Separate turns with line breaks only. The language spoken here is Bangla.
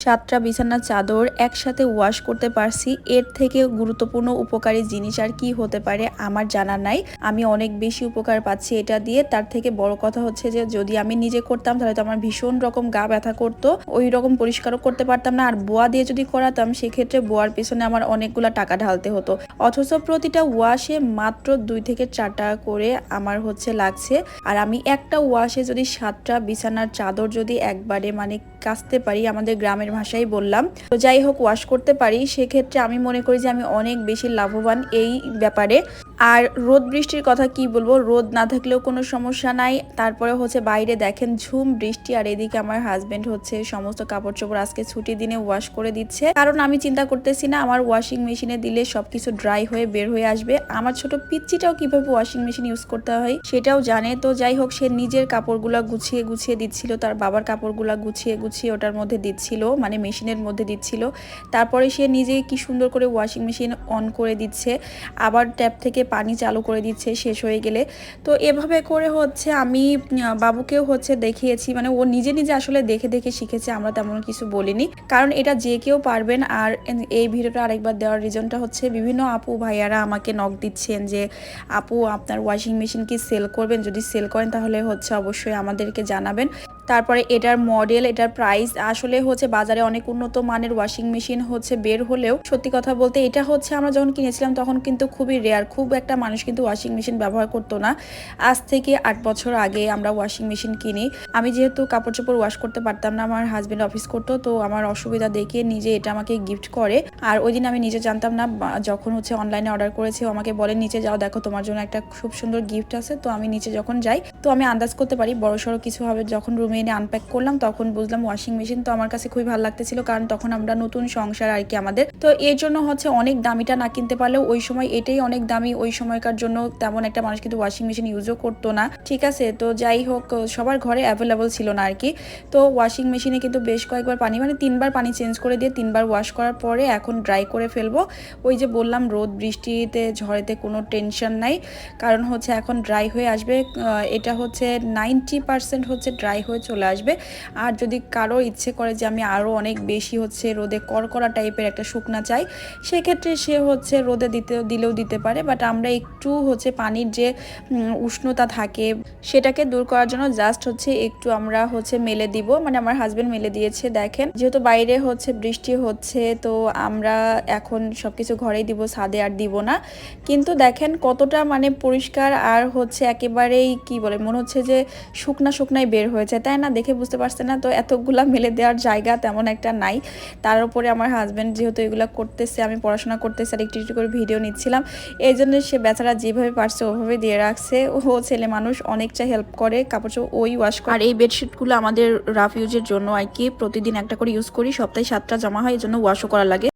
সাতটা বিছানার চাদর একসাথে ওয়াশ করতে পারছি। এর থেকে গুরুত্বপূর্ণ উপকারী জিনিস আর কি হতে পারে আমার জানা নাই। আমি অনেক বেশি উপকার পাচ্ছি এটা দিয়ে। তার থেকে বড় কথা হচ্ছে যে, যদি আমি নিজে করতাম, তাহলে তো আমার ভীষণ রকম গা ব্যথা করতো। ওই রকম পরিষ্কারও করতে পারতাম না। আর বোয়া দিয়ে যদি করাতাম, সেক্ষেত্রে বোয়ার পিছনে আমার অনেকগুলা টাকা ঢালতে হতো। অথচ প্রতিটা ওয়াশে মাত্র দুই থেকে চার টাকা করে আমার হচ্ছে লাগছে। আর আমি একটা ওয়াশে যদি সাতটা বিছানার চাদর যদি একবারে মানে কাচতে পারি, আমাদের গ্রামের ভাষাই বললাম। তো যাই হোক ওয়াশ করতে পারি। সেক্ষেত্রে আমি মনে করি যে আমি অনেক বেশি লাভবান এই ব্যাপারে। আর রোদ বৃষ্টির কথা কি বলব? রোদ না থাকলেও কোনো সমস্যা নাই। তারপরে হচ্ছে বাইরে দেখেন ঝুম, বৃষ্টি আর এদিকে আমার হাজবেন্ড হচ্ছে সমস্ত কাপড় চোপড় আজকে ছুটি দিনে ওয়াশ করে দিচ্ছে। কারণ আমি চিন্তা করতেছি না, আমার ওয়াশিং মেশিনে দিলে সবকিছু ড্রাই হয়ে বের হয়ে আসবে। আমার ছোট পিচ্চিটাও কীভাবে ওয়াশিং মেশিন ইউজ করতে হয় সেটাও জানে। তো যাই হোক, সে নিজের কাপড়গুলা গুছিয়ে গুছিয়ে দিচ্ছিল, তার বাবার কাপড়গুলা গুছিয়ে গুছিয়ে ওটার মধ্যে দিচ্ছিল মানে মেশিনের মধ্যে দিচ্ছিল। তারপরে সে নিজেই কি সুন্দর করে ওয়াশিং মেশিন অন করে দিচ্ছে। আবার ট্যাপ থেকে পানি চালু করে দিচ্ছে, শেষ হয়ে গেলে। তো এভাবে করে হচ্ছে আমি বাবুকেও হচ্ছে দেখিয়েছি মানে ও নিজে নিজে আসলে দেখে দেখে শিখেছে, আমরা তেমন কিছু বলিনি। কারণ এটা যে কেউ পারবেন, আর এই ভিডিওটা আরেকবার দেওয়ার রিজনটা হচ্ছে বিভিন্ন আপু ভাইয়ারা আমাকে নক দিচ্ছেন যে, আপু, আপনার ওয়াশিং মেশিন কি সেল করবেন? যদি সেল করেন তাহলে হচ্ছে অবশ্যই আমাদেরকে জানাবেন। তারপরে এটার মডেল এটার প্রাইস আসলে হচ্ছে বাজারে অনেক উন্নত মানের ওয়াশিং মেশিন হচ্ছে বের হলেও সত্যি কথা বলতে এটা হচ্ছে আমরা যখন কিনেছিলাম তখন কিন্তু খুবই রেয়ার খুব একটা মানুষ কিন্তু ওয়াশিং মেশিন ব্যবহার করতো না। আজ থেকে আট বছর আগে আমরা ওয়াশিং মেশিন কিনি। আমি যেহেতু কাপড় চোপড় ওয়াশ করতে পারতাম না, আমার হাজব্যান্ড অফিস করতো, তো আমার অসুবিধা দেখে নিজে এটা আমাকে গিফট করে। আর ওই দিন আমি নিজে জানতাম না যখন হচ্ছে অনলাইনে অর্ডার করেছে আমাকে বলে, নিচে যাও, দেখো তোমার জন্য একটা খুব সুন্দর গিফট আছে। তো আমি নিচে যখন যাই, তো আমি আন্দাজ করতে পারি বড় সড়ো কিছু হবে যখন রুমে এনে আনপ্যাক করলাম, তখন বুঝলাম ওয়াশিং মেশিন তো আমার কাছে খুবই ভালো লাগতেছিল, কারণ তখন আমরা নতুন সংসার আর কি আমাদের। তো এর জন্য হচ্ছে অনেক দামিটা না কিনতে পারলেও ওই সময় এটাই অনেক দামি, ওই সময়কার জন্য তেমন একটা মানুষ কিন্তু ওয়াশিং মেশিন ইউজও করতো না। ঠিক আছে, তো যাই হোক, সবার ঘরে অ্যাভেলেবল ছিল না আর কি। তো ওয়াশিং মেশিনে কিন্তু বেশ কয়েকবার পানি মানে তিনবার পানি চেঞ্জ করে দিয়ে তিনবার ওয়াশ করার পরে এখন ড্রাই করে ফেলব। ওই যে বললাম, রোদ, বৃষ্টিতে, ঝড়েতে কোনো টেনশন নাই। কারণ হচ্ছে এখন ড্রাই হয়ে আসবে এটা হচ্ছে নাইনটি পার্সেন্ট হচ্ছে ড্রাই হয়ে চলে আসবে। আর যদি কারও ইচ্ছে করে যে আমি আরও অনেক বেশি হচ্ছে রোদে কড়কড়া টাইপের একটা শুকনা চাই, সেক্ষেত্রে সে হচ্ছে রোদে দিতে, দিলেও দিতে পারে। বাট আমরা একটু হচ্ছে পানির যে উষ্ণতা থাকে সেটাকে দূর করার জন্য জাস্ট হচ্ছে একটু আমরা হচ্ছে মেলে দিব। মানে আমার হাজবেন্ড মেলে দিয়েছে, দেখেন। যেহেতু বাইরে হচ্ছে বৃষ্টি হচ্ছে, তো আমরা এখন সবকিছু ঘরেই দিব, ছাদে আর দিব না। কিন্তু দেখেন কতটা মানে পরিষ্কার আর হচ্ছে একেবারেই কি বলে, মনে হচ্ছে যে শুকনা, শুকনাই বের হয়েছে, তাই না, দেখে বুঝতে পারছে না। তো এতগুলা মেলে দেওয়ার জায়গা তেমন একটা নাই। তার উপরে আমার হাজব্যান্ড যেহেতু এগুলো করতেছে, আমি পড়াশোনা করতেছি, আর একটু একটু করে ভিডিও নিচ্ছিলাম। এই জন্য সে বেচারা যেভাবে পারছে, ওভাবে দিয়ে রাখছে। ও ছেলে মানুষ অনেকটা হেল্প করে, কাপড় ওই ওয়াশ করে। আর এই বেডশিটগুলো আমাদের রাফ ইউজের জন্য আর কি, প্রতিদিন একটা করে ইউজ করি, সপ্তাহে সাতটা জমা হয় এই জন্য ওয়াশও করা লাগে।